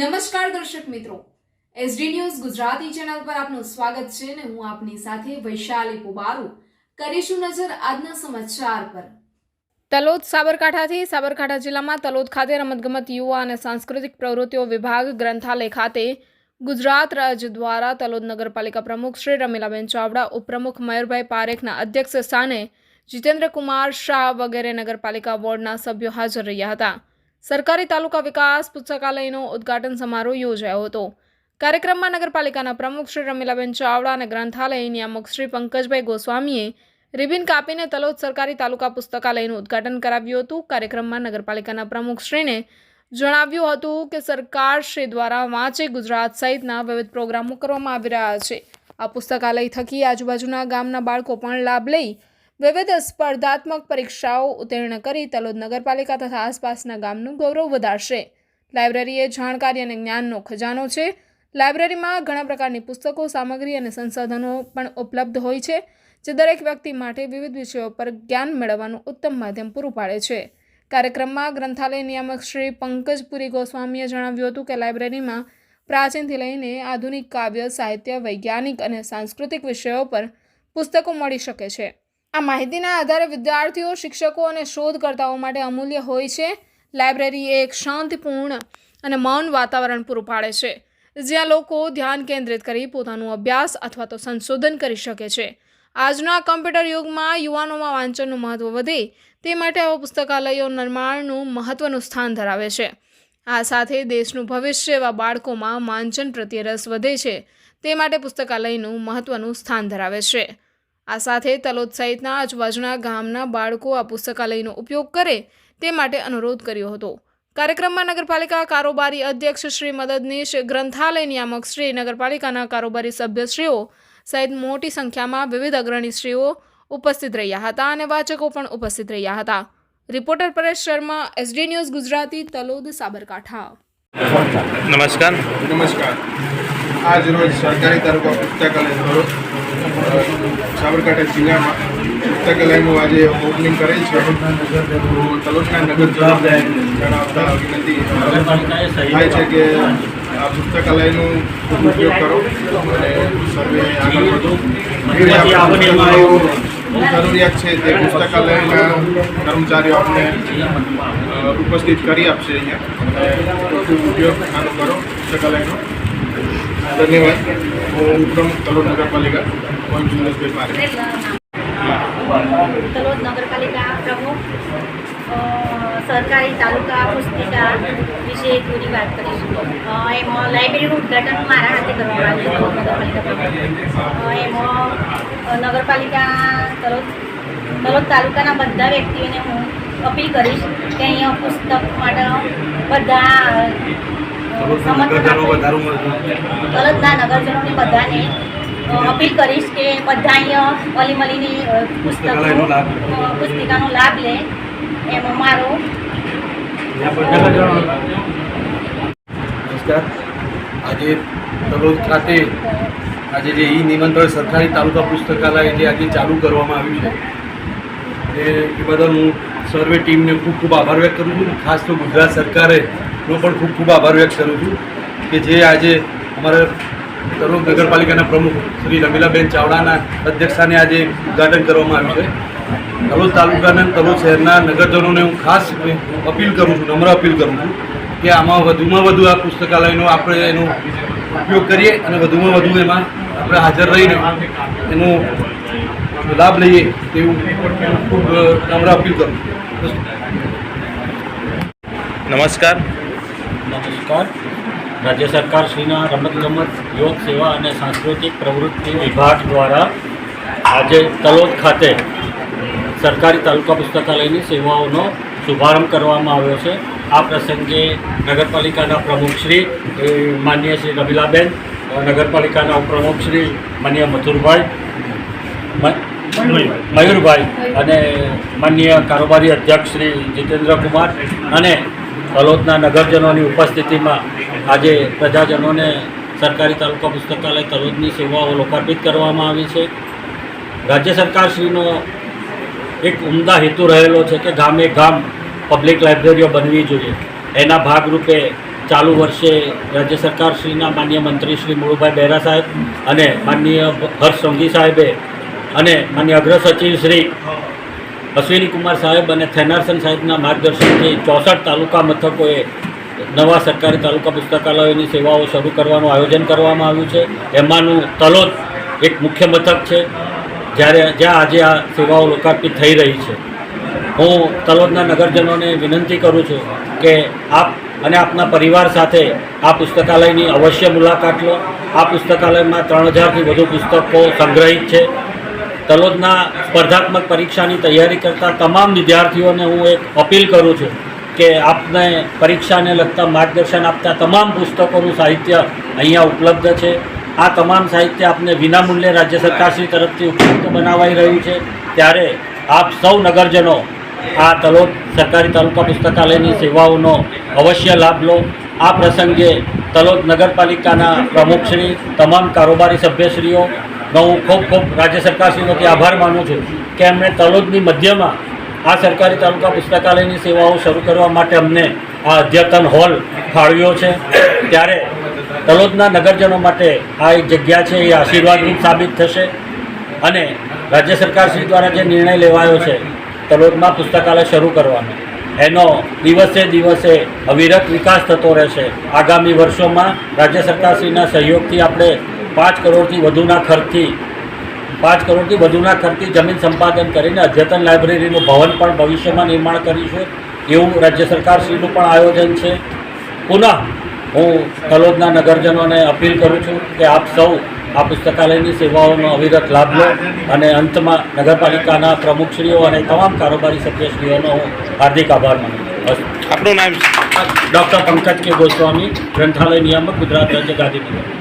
નમસ્કાર દર્શક મિત્રો. એસડી ન્યૂઝ ગુજરાતી ચેનલ પર આપનું સ્વાગત છે અને હું આપની સાથે વૈશાલી પુબારુ. કરીશું નજર આજના સમાચાર પર. તલોદ સાબરકાંઠાથી સાબરકાંઠા જિલ્લામાં તલોદ ખાતે રમતગમત યુવા અને સાંસ્કૃતિક પ્રવૃત્તિઓ વિભાગ ગ્રંથાલય ખાતે ગુજરાત રાજ્ય દ્વારા તલોદ નગરપાલિકા પ્રમુખ શ્રી રમીલાબેન ચાવડા, ઉપપ્રમુખ મયુરભાઈ પારેખના અધ્યક્ષ સ્થાને જીતેન્દ્રકુમાર શાહ વગેરે નગરપાલિકા વોર્ડના સભ્યો હાજર રહ્યા હતા. સરકારી તાલુકા વિકાસ પુસ્તકાલયનો ઉદ્ઘાટન સમારોહ યોજાયો હતો. કાર્યક્રમમાં નગરપાલિકાના પ્રમુખ શ્રી રમીલાબેન ચાવડા અને ગ્રંથાલય નિયામક શ્રી પંકજભાઈ ગોસ્વામીએ રિબિન કાપીને તલોદ સરકારી તાલુકા પુસ્તકાલયનું ઉદ્ઘાટન કરાવ્યું હતું. કાર્યક્રમમાં નગરપાલિકાના પ્રમુખશ્રીને જણાવ્યું હતું કે સરકાર શ્રી દ્વારા વાંચે ગુજરાત સહિતના વિવિધ પ્રોગ્રામો કરવામાં આવી રહ્યા છે. આ પુસ્તકાલય થકી આજુબાજુના ગામના બાળકો પણ લાભ લઈ વિવિધ સ્પર્ધાત્મક પરીક્ષાઓ ઉત્તીર્ણ કરી તલોદ નગરપાલિકા તથા આસપાસના ગામનું ગૌરવ વધારશે. લાઇબ્રેરી એ જાણકારી અને જ્ઞાનનો ખજાનો છે. લાઇબ્રેરીમાં ઘણા પ્રકારની પુસ્તકો, સામગ્રી અને સંસાધનો પણ ઉપલબ્ધ હોય છે, જે દરેક વ્યક્તિ માટે વિવિધ વિષયો પર જ્ઞાન મેળવવાનું ઉત્તમ માધ્યમ પૂરું પાડે છે. કાર્યક્રમમાં ગ્રંથાલય નિયામક શ્રી પંકજપુરી ગોસ્વામીએ જણાવ્યું હતું કે લાઇબ્રેરીમાં પ્રાચીનથી લઈને આધુનિક કાવ્ય, સાહિત્ય, વૈજ્ઞાનિક અને સાંસ્કૃતિક વિષયો પર પુસ્તકો મળી શકે છે. આ માહિતીના આધારે વિદ્યાર્થીઓ, શિક્ષકો અને શોધકર્તાઓ માટે અમૂલ્ય હોય છે. લાઇબ્રેરી એક શાંતિપૂર્ણ અને મૌન વાતાવરણ પૂરું પાડે છે, જ્યાં લોકો ધ્યાન કેન્દ્રિત કરી પોતાનું અભ્યાસ અથવા તો સંશોધન કરી શકે છે. આજના કમ્પ્યુટર યુગમાં યુવાનોમાં વાંચનનું મહત્ત્વ વધે તે માટે આવા પુસ્તકાલયો નિર્માણનું મહત્ત્વનું સ્થાન ધરાવે છે. આ સાથે દેશનું ભવિષ્ય એવા બાળકોમાં વાંચન પ્રત્યે રસ વધે છે, તે માટે પુસ્તકાલયનું મહત્ત્વનું સ્થાન ધરાવે છે. આ સાથે તલોદ સહિતના આજુબાજુના ગામના બાળકો આ પુસ્તકાલયનો ઉપયોગ કરે તે માટે અનુરોધ કર્યો હતો. કાર્યક્રમમાં નગરપાલિકા કારોબારી અધ્યક્ષ શ્રી મદદનીશ ગ્રંથાલય નિયામક શ્રી નગરપાલિકાના કારોબારી સભ્યશ્રીઓ સહિત મોટી સંખ્યામાં વિવિધ અગ્રણીશ્રીઓ ઉપસ્થિત રહ્યા હતા અને વાચકો પણ ઉપસ્થિત રહ્યા હતા. Reporter Paresh Sharma SD News Gujarati Talod Sabarkantha. નમસ્કાર. નમસ્કાર. આજ રોજ સરકારી તરફ પુસ્તકાલય સાબરકાંઠા જિલ્લામાં પુસ્તકાલયનું આજે ઓપનિંગ કરેલ છે. તલોદના નગરજનોને જણાવતા વિનંતી થાય છે કે આ પુસ્તકાલયનો ખૂબ ઉપયોગ કરો અને સર્વે આગળ વધો. જરૂરિયાત છે તે પુસ્તકાલયના કર્મચારીઓ આપણે ઉપસ્થિત કરી આપશે અહીંયા. અને ખૂબ ઉપયોગ આનો કરો પુસ્તકાલયનો. ધન્યવાદ. હું પ્રમુખ તલોદ નગરપાલિકા તલોદ નગરપાલિકા પ્રમુખ સરકારી તાલુકા પુસ્તિકા વિશે થોડી વાત કરીશું. એમાં લાઇબ્રેરીનું ઉદઘાટન મારા હાથે કરવામાં આવ્યું છે નગરપાલિકા એમાં નગરપાલિકા તલોદ તલોદ તાલુકાના બધા વ્યક્તિઓને હું અપીલ કરીશ કે અહીંયા પુસ્તક માટે બધા સમર્થન. તલોદના નગરજનોને બધાને અપીલ કરીશ કે બધા અહીંયા અલી મળીને અ, પુસ્તકો પુસ્તિકાનો લાભ લે. એમાં મારો નમસ્કાર. આજે તલોદ ખાતે આજે જે ઈ નિમંત્રણ સરકારી તાલુકા પુસ્તકાલય જે આજે ચાલુ કરવામાં આવ્યું છે એ એ બદલ હું સર્વે ટીમને ખૂબ ખૂબ આભાર વ્યક્ત કરું છું. ખાસ તો ગુજરાત સરકારે નો પણ ખૂબ ખૂબ આભાર વ્યક્ત કરું છું કે જે આજે અમારા તલોદ નગરપાલિકાના પ્રમુખ શ્રી રમીલાબેન ચાવડાના અધ્યક્ષસ્થાને આજે ઉદ્ઘાટન કરવામાં આવ્યું છે. તલોદ તાલુકાના તલોદ શહેરના નગરજનોને હું ખાસ અપીલ કરું છું નમ્ર અપીલ કરું છું કે આમાં વધુમાં વધુ આ પુસ્તકાલયનો આપણે એનો ઉપયોગ કરીએ અને વધુમાં વધુ એમાં આપણે હાજર રહીને એનો લાભ લઈએ તેવું ખૂબ નમ્ર અપીલ કરું છું. નમસ્કાર. નમસ્કાર. રાજ્ય સરકાર શ્રીના રમતગમત, યોગ સેવા અને સાંસ્કૃતિક પ્રવૃત્તિ વિભાગ દ્વારા આજે તલોદ ખાતે સરકારી તાલુકા પુસ્તકાલયની સેવાઓનો શુભારંભ કરવામાં આવ્યો છે. આ પ્રસંગે નગરપાલિકાના પ્રમુખશ્રી માન્ય શ્રી રમીલાબેન, નગરપાલિકાના ઉપપ્રમુખશ્રી માનનીય મથુરભાઈ મયુરભાઈ અને માનનીય કારોબારી અધ્યક્ષ શ્રી જીતેન્દ્રકુમાર અને તલોદના નગરજનોની ઉપસ્થિતિમાં આજે પ્રજાજનોને સરકારી તાલુકા પુસ્તકાલય તલોદની સેવાઓ લોકાર્પિત કરવામાં આવી છે. રાજ્ય સરકારશ્રીનો એક ઉમદા હેતુ રહેલો છે કે ગામે ગામ પબ્લિક લાઇબ્રેરીઓ બનવી જોઈએ. એના ભાગરૂપે ચાલુ વર્ષે રાજ્ય સરકારશ્રીના માન્ય મંત્રી શ્રી મુળુભાઈ બહેરા સાહેબ અને માનનીય હર્ષ સંઘી સાહેબે અને માન્ય અગ્ર સચિવ શ્રી અશ્વિની કુમાર સાહેબ અને થેનારસન સાહેબના માર્ગદર્શનથી ચોસઠ તાલુકા મથકોએ નવા સરકારી તાલુકા પુસ્તકાલયોની સેવાઓ શરૂ કરવાનું આયોજન કરવામાં આવ્યું છે. એમાંનું તલોદ એક મુખ્ય મથક છે, જ્યારે જ્યાં આજે આ સેવાઓ લોકાર્પિત થઈ રહી છે. હું તલોદના નગરજનોને વિનંતી કરું છું કે આપ અને આપના પરિવાર સાથે આ પુસ્તકાલયની અવશ્ય મુલાકાત લો. આ પુસ્તકાલયમાં ત્રણ હજારથી વધુ પુસ્તકો સંગ્રહિત છે. તલોદના સ્પર્ધાત્મક પરીક્ષાની તૈયારી કરતા તમામ વિદ્યાર્થીઓને હું એક અપીલ કરું છું કે આપને પરીક્ષાને લગતા માર્ગદર્શન આપતા તમામ પુસ્તકોનું સાહિત્ય અહીંયા ઉપલબ્ધ છે. આ તમામ સાહિત્ય આપને વિનામૂલ્યે રાજ્ય સરકારશ્રી તરફથી ઉપલબ્ધ બનાવાઈ રહ્યું છે. ત્યારે આપ સૌ નગરજનો આ તલોદ સરકારી તાલુકા પુસ્તકાલયની સેવાઓનો અવશ્ય લાભ લો. આ પ્રસંગે તલોદ નગરપાલિકાના પ્રમુખશ્રી, તમામ કારોબારી સભ્યશ્રીઓનો હું ખૂબ ખૂબ રાજ્ય સરકારશ્રીનો આભાર માનું છું કે એમણે તલોદની મધ્યમાં આ સરકારી તાલુકા પુસ્તકાલયની સેવાઓ શરૂ કરવા માટે અમને આ અદ્યતન હોલ ફાળવ્યો છે. ત્યારે તલોદના નગરજનો માટે આ એક જગ્યા છે, એ આશીર્વાદરૂપ સાબિત થશે. અને રાજ્ય સરકારશ્રી દ્વારા જે નિર્ણય લેવાયો છે, તલોદમાં પુસ્તકાલય શરૂ કરવાનો. એનો દિવસે દિવસે અવિરત વિકાસ થતો રહેશે. આગામી વર્ષોમાં રાજ્ય સરકારશ્રીના સહયોગથી આપણે પાંચ કરોડથી વધુના ખર્ચથી પાંચ કરોડથી વધુના ખર્ચે જમીન સંપાદન કરીને અદ્યતન લાઇબ્રેરીનું ભવન પણ ભવિષ્યમાં નિર્માણ કરીશું. એવું રાજ્ય સરકારશ્રીનું પણ આયોજન છે. પુનઃ હું કલોદના નગરજનોને અપીલ કરું છું કે આપ સૌ આ પુસ્તકાલયની સેવાઓનો અવિરત લાભ લો અને અંતમાં નગરપાલિકાના પ્રમુખશ્રીઓ અને તમામ કારોબારી સભ્યશ્રીઓનો હું હાર્દિક આભાર માનું છું. આપનું નામ? ડૉક્ટર પંકજ કે ગોસ્વામી ગ્રંથાલય નિયામક ગુજરાત રાજ્ય ગાંધીનગર.